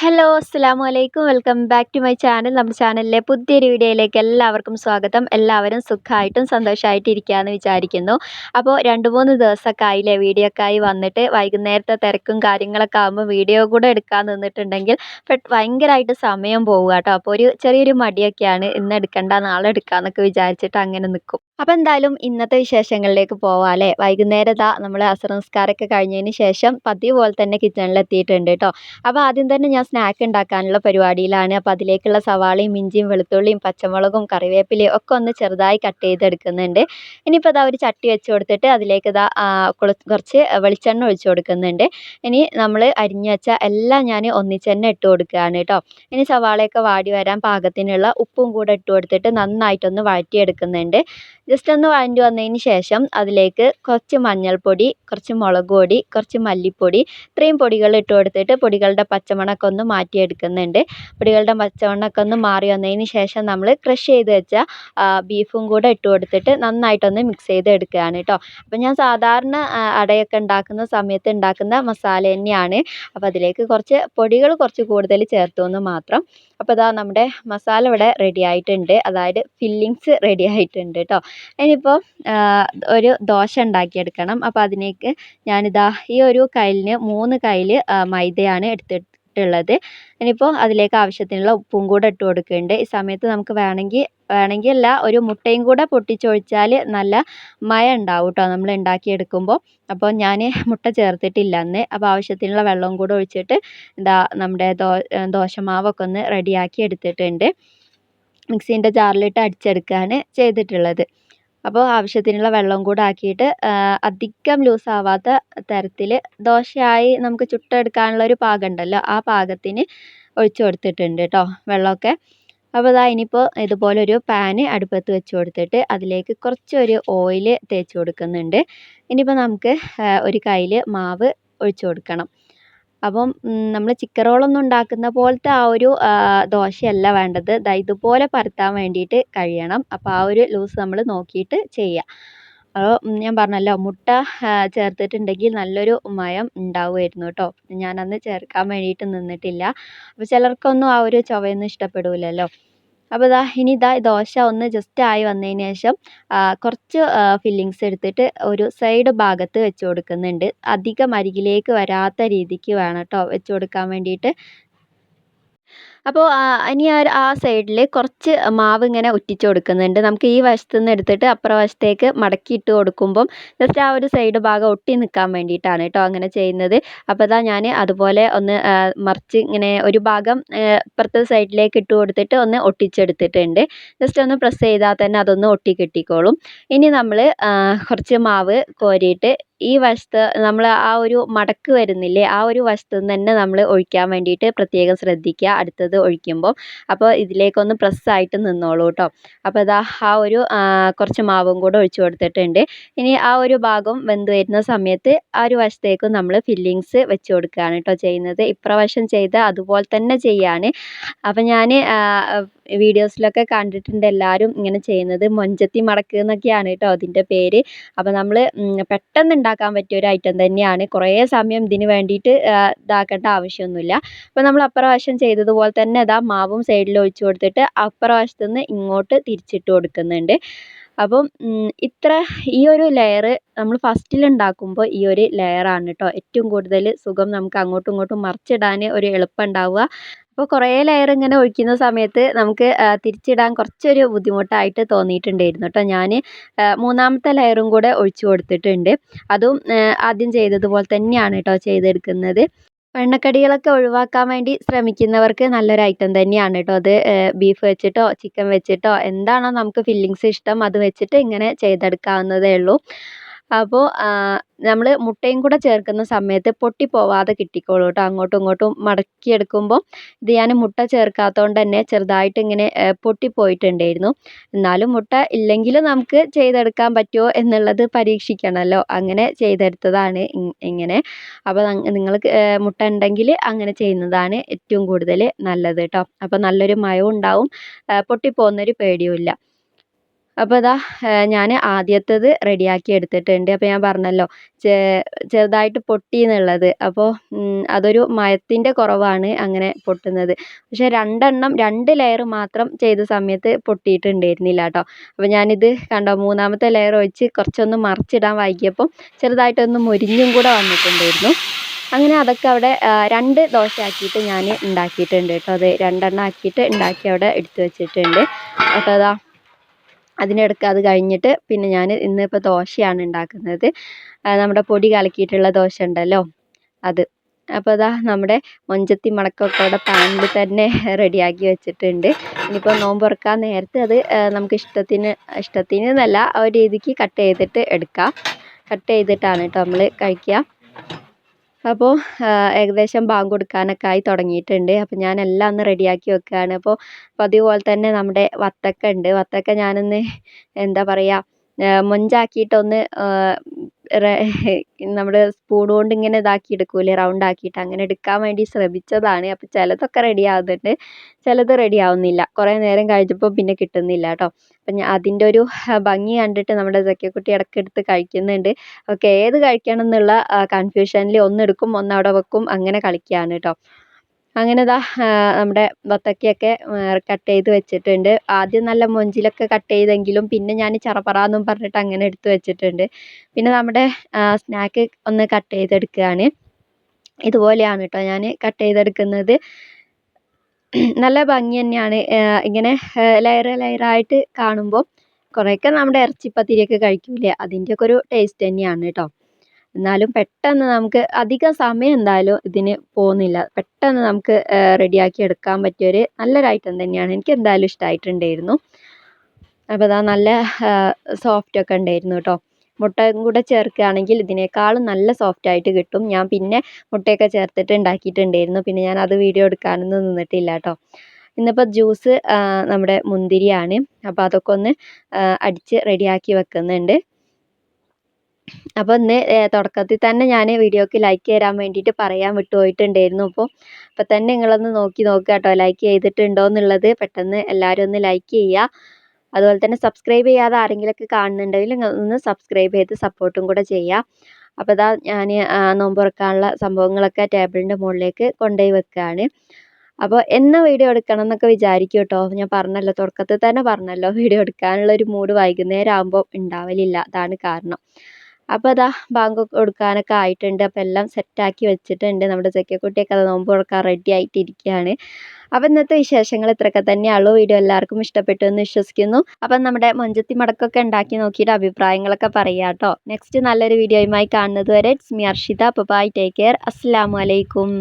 Hello അസ്സാം വലൈക്കും welcome back to my channel നമ്മുടെ ചാനലിലെ പുതിയൊരു വീഡിയോയിലേക്ക് എല്ലാവർക്കും സ്വാഗതം. എല്ലാവരും സുഖമായിട്ടും സന്തോഷമായിട്ട് ഇരിക്കുകയെന്ന് വിചാരിക്കുന്നു. അപ്പോൾ രണ്ട് മൂന്ന് ദിവസമൊക്കെ ആയില്ലേ വീഡിയോ ഒക്കെ ആയി വന്നിട്ട്. വൈകുന്നേരത്തെ തിരക്കും കാര്യങ്ങളൊക്കെ ആകുമ്പോൾ വീഡിയോ കൂടെ എടുക്കാൻ നിന്നിട്ടുണ്ടെങ്കിൽ ഭയങ്കരമായിട്ട് സമയം പോവുക കേട്ടോ. അപ്പോൾ ഒരു ചെറിയൊരു മടിയൊക്കെയാണ് ഇന്ന് എടുക്കണ്ട നാളെ എടുക്കാമെന്നൊക്കെ വിചാരിച്ചിട്ട് അങ്ങനെ നിൽക്കും അപ്പോൾ എന്തായാലും ഇന്നത്തെ വിശേഷങ്ങളിലേക്ക് പോവാം അല്ലേ? വൈകുന്നേരം നമ്മൾ അസർ നിസ്കാരമൊക്കെ കഴിഞ്ഞതിന് ശേഷം പതിവ് പോലെ തന്നെ കിച്ചണിൽ എത്തിയിട്ടുണ്ട് കേട്ടോ. അപ്പോൾ ആദ്യം തന്നെ ഞാൻ സ്നാക്ക് ഉണ്ടാക്കാനുള്ള പരിപാടിയിലാണ്. അപ്പോൾ അതിലേക്കുള്ള സവാളയും ഇഞ്ചിയും വെളുത്തുള്ളിയും പച്ചമുളകും കറിവേപ്പിലയും ഒക്കെ ഒന്ന് ചെറുതായി കട്ട് ചെയ്തെടുക്കുന്നുണ്ട്. ഇനിയിപ്പോൾ ഇതാ ഒരു ചട്ടി വെച്ച് കൊടുത്തിട്ട് അതിലേക്ക് ഇതാ കുറച്ച് വെളിച്ചെണ്ണ ഒഴിച്ച് കൊടുക്കുന്നുണ്ട്. ഇനി നമ്മൾ അരിഞ്ഞു വെച്ച എല്ലാം ഞാൻ ഒന്നിച്ച് തന്നെ ഇട്ട് കൊടുക്കുകയാണ് കേട്ടോ ഇനി സവാളയൊക്കെ വാടി വരാൻ പാകത്തിനുള്ള ഉപ്പും കൂടെ ഇട്ട് കൊടുത്തിട്ട് നന്നായിട്ടൊന്ന് വഴറ്റിയെടുക്കുന്നുണ്ട്. ജസ്റ്റ് ഒന്ന് വഴണ്ടി വന്നതിന് ശേഷം അതിലേക്ക് കുറച്ച് മഞ്ഞൾപ്പൊടി കുറച്ച് മുളക് പൊടി കുറച്ച് മല്ലിപ്പൊടി ഇത്രയും പൊടികൾ ഇട്ട് കൊടുത്തിട്ട് പൊടികളുടെ പച്ചമണമൊക്കെ ഒന്ന് മാറ്റിയെടുക്കുന്നുണ്ട്. പിടികളുടെ മച്ചവണ്ണമൊക്കെ ഒന്ന് മാറി വന്നതിന് ശേഷം നമ്മൾ ക്രഷ് ചെയ്ത് വെച്ച ബീഫും കൂടെ ഇട്ട് കൊടുത്തിട്ട് നന്നായിട്ടൊന്ന് മിക്സ് ചെയ്ത് എടുക്കുകയാണ് കേട്ടോ അപ്പോൾ ഞാൻ സാധാരണ അടയൊക്കെ ഉണ്ടാക്കുന്ന സമയത്ത് ഉണ്ടാക്കുന്ന മസാല തന്നെയാണ്. അപ്പോൾ അതിലേക്ക് കുറച്ച് പൊടികൾ കുറച്ച് കൂടുതൽ ചേർത്തു എന്ന് മാത്രം. അപ്പോൾ ഇതാ നമ്മുടെ മസാല ഇവിടെ റെഡി ആയിട്ടുണ്ട്. അതായത് ഫില്ലിങ്സ് റെഡി ആയിട്ടുണ്ട് കേട്ടോ ഇനിയിപ്പോൾ ഒരു ദോശ ഉണ്ടാക്കിയെടുക്കണം. അപ്പോൾ അതിലേക്ക് ഞാനിതാ ഈ ഒരു കയ്യിലിന് മൂന്ന് കയ്യിൽ മൈദയാണ് എടുത്തിട്ടുള്ളത് ഇനിയിപ്പോൾ അതിലേക്ക് ആവശ്യത്തിനുള്ള ഉപ്പും കൂടെ ഇട്ട് കൊടുക്കുന്നുണ്ട്. ഈ സമയത്ത് നമുക്ക് വേണമെങ്കിൽ വേണമെങ്കിൽ അല്ല ഒരു മുട്ടയും കൂടെ പൊട്ടിച്ചൊഴിച്ചാൽ നല്ല മയ ഉണ്ടാവും കേട്ടോ നമ്മൾ ഉണ്ടാക്കിയെടുക്കുമ്പോൾ അപ്പോൾ ഞാൻ മുട്ട ചേർത്തിട്ടില്ല അന്ന്. അപ്പോൾ ആവശ്യത്തിനുള്ള വെള്ളവും കൂടെ ഒഴിച്ചിട്ട് എന്താ നമ്മുടെ ദോ ദോശമാവൊക്കെ ഒന്ന് റെഡിയാക്കി എടുത്തിട്ടുണ്ട്. മിക്സീന്റെ ജാറിലിട്ട് അടിച്ചെടുക്കുകയാണ് ചെയ്തിട്ടുള്ളത്. അപ്പോൾ ആവശ്യത്തിനുള്ള വെള്ളവും കൂടെ ആക്കിയിട്ട് അധികം ലൂസ് ആവാത്ത തരത്തിൽ ദോശയായി നമുക്ക് ചുട്ടെടുക്കാനുള്ള ഒരു പാകം ഉണ്ടല്ലോ ആ പാകത്തിന് ഒഴിച്ചു കൊടുത്തിട്ടുണ്ട് കേട്ടോ വെള്ളമൊക്കെ. അപ്പോൾ ഇതാ ഇനിയിപ്പോൾ ഇതുപോലെ ഒരു പാന് അടുപ്പത്ത് വെച്ച് കൊടുത്തിട്ട് അതിലേക്ക് കുറച്ചൊരു ഓയിൽ തേച്ച് കൊടുക്കുന്നുണ്ട്. ഇനിയിപ്പോൾ നമുക്ക് ഒരു കയ്യിൽ മാവ് ഒഴിച്ച് കൊടുക്കണം. അപ്പം നമ്മൾ ചിക്കൻ റോളൊന്നും ഉണ്ടാക്കുന്ന പോലത്തെ ആ ഒരു ദോശയല്ല വേണ്ടത്. ദാ ഇതുപോലെ പരത്താൻ വേണ്ടിയിട്ട് കഴിയണം. അപ്പോൾ ആ ഒരു ലൂസ് നമ്മൾ നോക്കിയിട്ട് ചെയ്യുക അപ്പോൾ ഞാൻ പറഞ്ഞല്ലോ മുട്ട ചേർത്തിട്ടുണ്ടെങ്കിൽ നല്ലൊരു മയം ഉണ്ടാവുമായിരുന്നു കേട്ടോ. ഞാനന്ന് ചേർക്കാൻ വേണ്ടിയിട്ട് നിന്നിട്ടില്ല. അപ്പോൾ ചിലർക്കൊന്നും ആ ഒരു ചുവയൊന്നും ഇഷ്ടപ്പെടില്ലല്ലോ അപ്പോൾ ഇതാ ഇനി ഇതാ ദോശ ഒന്ന് ജസ്റ്റ് ആയി വന്നതിന് ശേഷം കുറച്ച് ഫില്ലിങ്സ് എടുത്തിട്ട് ഒരു സൈഡ് ഭാഗത്ത് വെച്ച് കൊടുക്കുന്നുണ്ട്. അധികം അരികിലേക്ക് വരാത്ത രീതിക്ക് വേണം കേട്ടോ വെച്ച് കൊടുക്കാൻ വേണ്ടിയിട്ട്. അപ്പോൾ ഇനി ആ സൈഡിൽ കുറച്ച് മാവ് ഇങ്ങനെ ഒറ്റിച്ച് കൊടുക്കുന്നുണ്ട്. നമുക്ക് ഈ വശത്ത് നിന്ന് എടുത്തിട്ട് അപ്പുറ വശത്തേക്ക് മടക്കിയിട്ട് കൊടുക്കുമ്പം ജസ്റ്റ് ആ ഒരു സൈഡ് ഭാഗം ഒട്ടി നിൽക്കാൻ വേണ്ടിയിട്ടാണ് കേട്ടോ അങ്ങനെ ചെയ്യുന്നത്. അപ്പോൾ ഇതാ ഞാൻ അതുപോലെ ഒന്ന് മറിച്ച് ഇങ്ങനെ ഒരു ഭാഗം ഇപ്പുറത്തെ സൈഡിലേക്ക് ഇട്ട് കൊടുത്തിട്ട് ഒന്ന് ഒട്ടിച്ചെടുത്തിട്ടുണ്ട്. ജസ്റ്റ് ഒന്ന് പ്രസ് ചെയ്താൽ തന്നെ അതൊന്ന് ഒട്ടി കിട്ടിക്കോളും. ഇനി നമ്മൾ കുറച്ച് മാവ് കോരിയിട്ട് ഈ വശത്ത് നമ്മൾ ആ ഒരു മടക്ക് വരുന്നില്ലേ ആ ഒരു വശത്ത് നിന്ന് തന്നെ നമ്മൾ ഒഴിക്കാൻ വേണ്ടിയിട്ട് പ്രത്യേകം ശ്രദ്ധിക്കുക. അടുത്തത് ഒഴിക്കുമ്പോൾ അപ്പോൾ ഇതിലേക്കൊന്ന് പ്രസ്സായിട്ട് നിന്നോളൂ കേട്ടോ അപ്പോൾ ഇതാ ആ ഒരു കുറച്ച് മാവും കൂടെ ഒഴിച്ചു കൊടുത്തിട്ടുണ്ട്. ഇനി ആ ഒരു ഭാഗം വെന്ത് വരുന്ന സമയത്ത് ആ ഒരു വശത്തേക്കും നമ്മൾ ഫില്ലിങ്സ് വെച്ച് കൊടുക്കുകയാണ് കേട്ടോ ചെയ്യുന്നത്. ഇപ്രാവശ്യം ചെയ്ത അതുപോലെ തന്നെ ചെയ്യാണ് അപ്പോൾ ഞാൻ വീഡിയോസിലൊക്കെ കണ്ടിട്ടുണ്ട് എല്ലാവരും ഇങ്ങനെ ചെയ്യുന്നത്. മൊഞ്ചത്തി മടക്കുക എന്നൊക്കെയാണ് കേട്ടോ അതിന്റെ പേര്. അപ്പോൾ നമ്മൾ പെട്ടെന്ന് ഉണ്ടാക്കാൻ പറ്റിയ ഒരു ഐറ്റം തന്നെയാണ്. കുറേ സമയം ഇതിന് വേണ്ടിയിട്ട് ഇതാക്കേണ്ട ആവശ്യമൊന്നുമില്ല. അപ്പോൾ നമ്മൾ അപ്പുറവശം ചെയ്തതുപോലെ തന്നെ ഇതാ മാവും സൈഡിൽ ഒഴിച്ചു കൊടുത്തിട്ട് അപ്പുറവശത്തു നിന്ന് ഇങ്ങോട്ട് തിരിച്ചിട്ട് കൊടുക്കുന്നുണ്ട്. അപ്പം ഇത്ര ഈ ഒരു ലെയർ നമ്മൾ ഫസ്റ്റിൽ ഉണ്ടാക്കുമ്പോൾ ഈ ഒരു ലെയറാണ് കേട്ടോ. ഏറ്റവും കൂടുതൽ സുഖം നമുക്ക് അങ്ങോട്ടും ഇങ്ങോട്ടും മറിച്ചിടാൻ ഒരു എളുപ്പം ഉണ്ടാവുക. അപ്പോൾ കുറേ ലെയർ ഇങ്ങനെ ഒഴിക്കുന്ന സമയത്ത് നമുക്ക് തിരിച്ചിടാൻ കുറച്ചൊരു ബുദ്ധിമുട്ടായിട്ട് തോന്നിയിട്ടുണ്ടായിരുന്നു കേട്ടോ ഞാൻ മൂന്നാമത്തെ ലെയറും കൂടെ ഒഴിച്ചു കൊടുത്തിട്ടുണ്ട്. അതും ആദ്യം ചെയ്തതുപോലെ തന്നെയാണ് കേട്ടോ ചെയ്തെടുക്കുന്നത്. എണ്ണക്കടികളൊക്കെ ഒഴിവാക്കാൻ വേണ്ടി ശ്രമിക്കുന്നവർക്ക് നല്ലൊരു ഐറ്റം തന്നെയാണ് കേട്ടോ അത്. ബീഫ് വെച്ചിട്ടോ ചിക്കൻ വെച്ചിട്ടോ എന്താണോ നമുക്ക് ഫില്ലിങ്സ് ഇഷ്ടം അത് വെച്ചിട്ട് ഇങ്ങനെ ചെയ്തെടുക്കാവുന്നതേ ഉള്ളൂ. അപ്പോൾ നമ്മൾ മുട്ടയും കൂടെ ചേർക്കുന്ന സമയത്ത് പൊട്ടിപ്പോവാതെ കിട്ടിക്കോളും കേട്ടോ. അങ്ങോട്ടും ഇങ്ങോട്ടും മടക്കിയെടുക്കുമ്പോൾ ഇത് ഞാൻ മുട്ട ചേർക്കാത്തതുകൊണ്ട് തന്നെ ചെറുതായിട്ട് ഇങ്ങനെ പൊട്ടിപ്പോയിട്ടുണ്ടായിരുന്നു എന്നാലും മുട്ട ഇല്ലെങ്കിലും നമുക്ക് ചെയ്തെടുക്കാൻ പറ്റുമോ എന്നുള്ളത് പരീക്ഷിക്കണമല്ലോ അങ്ങനെ ചെയ്തെടുത്തതാണ് ഇങ്ങനെ. അപ്പോൾ നിങ്ങൾക്ക് മുട്ട ഉണ്ടെങ്കിൽ അങ്ങനെ ചെയ്യുന്നതാണ് ഏറ്റവും കൂടുതൽ നല്ലത് കേട്ടോ. അപ്പോൾ നല്ലൊരു മയവും ഉണ്ടാവും. പൊട്ടിപ്പോകുന്നൊരു പേടിയും ഇല്ല അപ്പോൾ ഇതാ ഞാൻ ആദ്യത്തേത് റെഡിയാക്കി എടുത്തിട്ടുണ്ട്. അപ്പോൾ ഞാൻ പറഞ്ഞല്ലോ ചെറുതായിട്ട് പൊട്ടി എന്നുള്ളത് അപ്പോൾ അതൊരു മയത്തിന്റെ കുറവാണ് അങ്ങനെ പൊട്ടുന്നത്. പക്ഷേ രണ്ടെണ്ണം രണ്ട് ലെയർ മാത്രം ചെയ്ത സമയത്ത് പൊട്ടിയിട്ടുണ്ടായിരുന്നില്ല കേട്ടോ. അപ്പോൾ ഞാനിത് കണ്ടോ മൂന്നാമത്തെ ലെയർ ഒഴിച്ച് കുറച്ചൊന്ന് മറിച്ചിടാൻ വൈകിയപ്പോൾ ചെറുതായിട്ടൊന്ന് മുരിഞ്ഞും കൂടെ വന്നിട്ടുണ്ടായിരുന്നു. അങ്ങനെ അതൊക്കെ അവിടെ രണ്ട് ദോശ ആക്കിയിട്ട് ഞാൻ ഉണ്ടാക്കിയിട്ടുണ്ട് കേട്ടോ. അത് രണ്ടെണ്ണം ആക്കിയിട്ട് ഉണ്ടാക്കി അവിടെ എടുത്തു വെച്ചിട്ടുണ്ട്. അപ്പോൾ അതാ അതിനിടയ്ക്ക് അത് കഴിഞ്ഞിട്ട് പിന്നെ ഞാൻ ഇന്നിപ്പോൾ ദോശയാണ് ഉണ്ടാക്കുന്നത്. നമ്മുടെ പൊടി കലക്കിയിട്ടുള്ള ദോശ ഉണ്ടല്ലോ അത്. അപ്പോൾ ഇതാ നമ്മുടെ മൊഞ്ചത്തി മടക്കൊക്കെ അവിടെ പാനിൽ തന്നെ റെഡിയാക്കി വെച്ചിട്ടുണ്ട്. ഇനിയിപ്പോൾ നോമ്പ് തുറക്കാൻ നേരത്തെ അത് നമുക്ക് ഇഷ്ടത്തിന് ഇഷ്ടത്തിന് എന്നല്ല ആ ഒരു രീതിക്ക് കട്ട് ചെയ്തിട്ട് എടുക്കാം. കട്ട് ചെയ്തിട്ടാണ് കേട്ടോ നമ്മൾ കഴിക്കുക. അപ്പോൾ ഏകദേശം ബാങ്ക് കൊടുക്കാനൊക്കെ ആയി തുടങ്ങിയിട്ടുണ്ട്. അപ്പോൾ ഞാൻ എല്ലാം ഒന്ന് റെഡിയാക്കി വെക്കുകയാണ് അപ്പോൾ പതിവ് പോലെ തന്നെ നമ്മുടെ വത്തക്ക ഉണ്ട് വത്തക്ക ഞാനൊന്ന് എന്താ പറയുക മൊഞ്ചാക്കിയിട്ടൊന്ന് നമ്മുടെ സ്പൂൺ കൊണ്ട് ഇങ്ങനെ ഇതാക്കി എടുക്കൂലേ റൗണ്ട് ആക്കിയിട്ട് അങ്ങനെ എടുക്കാൻ വേണ്ടി ശ്രമിച്ചതാണ്. അപ്പോൾ ചിലതൊക്കെ റെഡി ആവുന്നുണ്ട്. ചിലത് റെഡി ആവുന്നില്ല. കുറേ നേരം കഴിഞ്ഞപ്പോൾ പിന്നെ കിട്ടുന്നില്ല കേട്ടോ. അപ്പം അതിന്റെ ഒരു ഭംഗി കണ്ടിട്ട് നമ്മുടെ ജക്കിക്കുട്ടി ഇടയ്ക്ക് എടുത്ത് കഴിക്കുന്നുണ്ട്. ഓക്കെ ഏത് കഴിക്കണം എന്നുള്ള കൺഫ്യൂഷനിൽ ഒന്നെടുക്കും ഒന്നവിടെ വെക്കും അങ്ങനെ കളിക്കുകയാണ് കേട്ടോ. അങ്ങനെ ദാ നമ്മുടെ വത്തക്കയൊക്കെ കട്ട് ചെയ്ത് വെച്ചിട്ടുണ്ട്. ആദ്യം നല്ല മൊഞ്ചിലൊക്കെ കട്ട് ചെയ്തെങ്കിലും പിന്നെ ഞാൻ ചറപറാന്നും പറഞ്ഞിട്ട് അങ്ങനെ എടുത്ത് വെച്ചിട്ടുണ്ട്. പിന്നെ നമ്മുടെ സ്നാക്ക് ഒന്ന് കട്ട് ചെയ്തെടുക്കുകയാണ് ഇതുപോലെയാണ് കേട്ടോ ഞാൻ കട്ട് ചെയ്തെടുക്കുന്നത്. നല്ല ഭംഗി തന്നെയാണ്. ഇങ്ങനെ ലെയർ ലെയറായിട്ട് കാണുമ്പോൾ കുറേയൊക്കെ നമ്മുടെ ഇറച്ചിപ്പത്തിരിയൊക്കെ കഴിക്കൂലേ? അതിന്റെയൊക്കെ ഒരു ടേസ്റ്റ് തന്നെയാണ് കേട്ടോ. എന്നാലും പെട്ടെന്ന് നമുക്ക് അധികം സമയം എന്തായാലും ഇതിന് പോകുന്നില്ല. പെട്ടെന്ന് നമുക്ക് റെഡിയാക്കി എടുക്കാൻ പറ്റിയൊരു നല്ലൊരു ഐറ്റം തന്നെയാണ്. എനിക്ക് എന്തായാലും ഇഷ്ടമായിട്ടുണ്ടായിരുന്നു അപ്പോൾ അതാ നല്ല സോഫ്റ്റ് ഒക്കെ ഉണ്ടായിരുന്നു കേട്ടോ. മുട്ടയും കൂടെ ചേർക്കുകയാണെങ്കിൽ ഇതിനേക്കാളും നല്ല സോഫ്റ്റ് ആയിട്ട് കിട്ടും. ഞാൻ പിന്നെ മുട്ടയൊക്കെ ചേർത്തിട്ട് ഉണ്ടാക്കിയിട്ടുണ്ടായിരുന്നു. പിന്നെ ഞാൻ അത് വീഡിയോ എടുക്കാനൊന്നും നിന്നിട്ടില്ല കേട്ടോ. ഇന്നിപ്പോൾ ജ്യൂസ് നമ്മുടെ മുന്തിരിയാണ്. അപ്പോൾ അതൊക്കെ ഒന്ന് അടിച്ച് റെഡിയാക്കി വെക്കുന്നുണ്ട്. അപ്പോൾ ഇന്ന് തുടക്കത്തിൽ തന്നെ ഞാൻ വീഡിയോക്ക് ലൈക്ക് തരാൻ വേണ്ടിയിട്ട് പറയാൻ വിട്ടുപോയിട്ടുണ്ടായിരുന്നു. അപ്പോൾ അപ്പോൾ തന്നെ നിങ്ങളൊന്ന് നോക്കി നോക്കുക കേട്ടോ. ലൈക്ക് ചെയ്തിട്ടുണ്ടോ എന്നുള്ളത് പെട്ടെന്ന് എല്ലാവരും ഒന്ന് ലൈക്ക് ചെയ്യുക. അതുപോലെ തന്നെ സബ്സ്ക്രൈബ് ചെയ്യാതെ ആരെങ്കിലുമൊക്കെ കാണുന്നുണ്ടെങ്കിൽ ഒന്ന് സബ്സ്ക്രൈബ് ചെയ്ത് സപ്പോർട്ടും കൂടെ ചെയ്യുക. അപ്പോൾ ഇതാ ഞാൻ നോമ്പുറക്കാനുള്ള സംഭവങ്ങളൊക്കെ ടേബിളിന്റെ മുകളിലേക്ക് കൊണ്ടുപോയി വെക്കുകയാണ്. അപ്പോൾ എന്ന വീഡിയോ എടുക്കണം എന്നൊക്കെ വിചാരിക്കും കേട്ടോ. ഞാൻ പറഞ്ഞല്ലോ തുടക്കത്തിൽ തന്നെ പറഞ്ഞല്ലോ വീഡിയോ എടുക്കാനുള്ള ഒരു മൂഡ് വൈകുന്നേരം ആകുമ്പോൾ ഉണ്ടാവലില്ല. അതാണ് കാരണം. അപ്പോൾ അതാ ബാങ്ക് കൊടുക്കാനൊക്കെ ആയിട്ടുണ്ട്. അപ്പോൾ എല്ലാം സെറ്റാക്കി വെച്ചിട്ടുണ്ട്. നമ്മുടെ ചെക്കക്കുട്ടിയൊക്കെ അത് നോമ്പ് തുറക്കാൻ റെഡി ആയിട്ടിരിക്കുകയാണ്. അപ്പോൾ ഇന്നത്തെ വിശേഷങ്ങൾ ഇത്രയൊക്കെ തന്നെയുള്ളൂ. വീഡിയോ എല്ലാവർക്കും ഇഷ്ടപ്പെട്ടു എന്ന് വിശ്വസിക്കുന്നു. അപ്പം നമ്മുടെ മൊഞ്ചത്തി മടക്കൊക്കെ ഉണ്ടാക്കി നോക്കിയിട്ട് അഭിപ്രായങ്ങളൊക്കെ പറയുക കേട്ടോ. നെക്സ്റ്റ് നല്ലൊരു വീഡിയോയുമായി കാണുന്നത് വരെ ഇറ്റ്സ് മി അർഷിത. അപ്പോൾ ബൈ ടേക്ക് കെയർ അസ്സാം വലൈക്കും